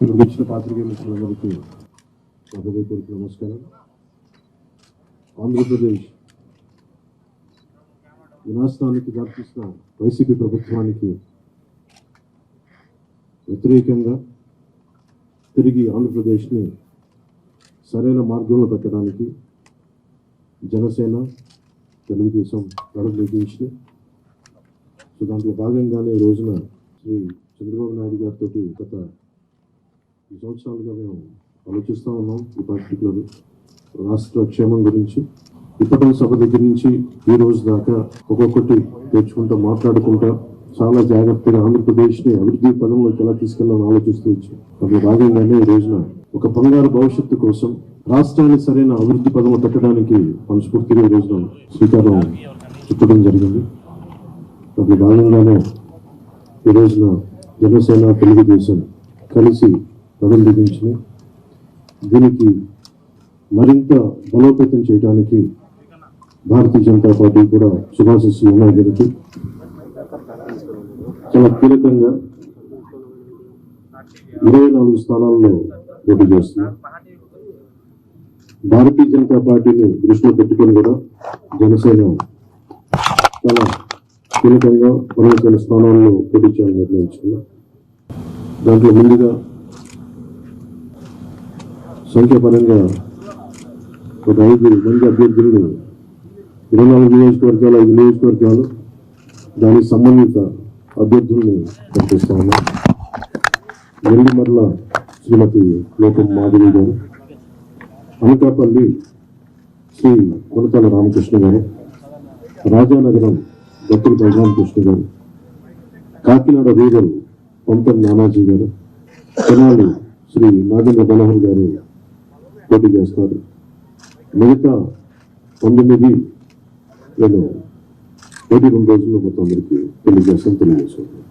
ఇక్కడికి వచ్చిన పాత్రికేయ మిత్రులందరికీ నా హృదయపూర్వక నమస్కారం ఆంధ్రప్రదేశ్ వినాశనానికి దారితీసిన వైసీపీ ప్రభుత్వానికి వ్యతిరేకంగా తిరిగి ఆంధ్రప్రదేశ్ని సరైన మార్గంలో పెట్టడానికి జనసేన తెలుగుదేశం ప్రారంభించి సో దాంట్లో భాగంగానే ఈ రోజున శ్రీ చంద్రబాబు నాయుడు గారితో గత ఈ సంవత్సరాలుగా మేము ఆలోచిస్తూ ఉన్నాం ఈ పర్టికులర్ రాష్ట్ర క్షేమం గురించి. ఇప్పటి సభ దగ్గర నుంచి ఈ రోజు దాకా ఒక్కొక్కటి తెచ్చుకుంటూ మాట్లాడుకుంటా చాలా జాగ్రత్తగా ఆంధ్రప్రదేశ్ని అభివృద్ధి పదంలోకి ఎలా తీసుకెళ్ళాలని ఆలోచిస్తూ వచ్చాం. అందులో భాగంగానే ఈ రోజున ఒక బంగారు భవిష్యత్తు కోసం రాష్ట్రాన్ని సరైన అభివృద్ధి పదము పెట్టడానికి మనస్ఫూర్తిగా ఈ రోజున శ్రీకారం చుట్టడం జరిగింది. అందులో భాగంగానే ఈ రోజున జనసేన తెలుగుదేశం కలిసి ప్రారంభించిన దీనికి మరింత బలోపేతం చేయడానికి భారతీయ జనతా పార్టీ కూడా శుభాశిస్సులు ఉన్నాయి. దీనికి చాలా కీలకంగా ఇరవై నాలుగు స్థానాల్లో పోటీ చేస్తున్నాం భారతీయ జనతా పార్టీని దృష్టిలో పెట్టుకొని కూడా జనసేన చాలా కీలకంగా పలు స్థానాల్లో పోటీ చేయాలని నిర్ణయించుకున్నాం దాంట్లో ముందుగా సంఖ్యాపరంగా ఒక ఐదు మంది అభ్యర్థులను ఇరవై నాలుగు నియోజకవర్గాలు ఐదు నియోజకవర్గాలు దానికి సంబంధిత అభ్యర్థుల్ని ప్రకటిస్తా ఉన్నాం. నెల్లిమర్ల శ్రీమతి లోకం మాధవి గారు అనకాపల్లి శ్రీ కొనతల రామకృష్ణ గారు రాజానగరం దత్తుల బలరామకృష్ణ గారు కాకినాడ రూరల్ పంపన్ నానాజీ గారు తెనాలి శ్రీ నాగేంద్ర మనోహర్ గారు పోటీ చేస్తారు. మిగతా పంతొమ్మిది నేను పోటీ రెండు రోజుల్లో మొత్తం అందరికీ తెలియజేస్తాను తెలియజేస్తాను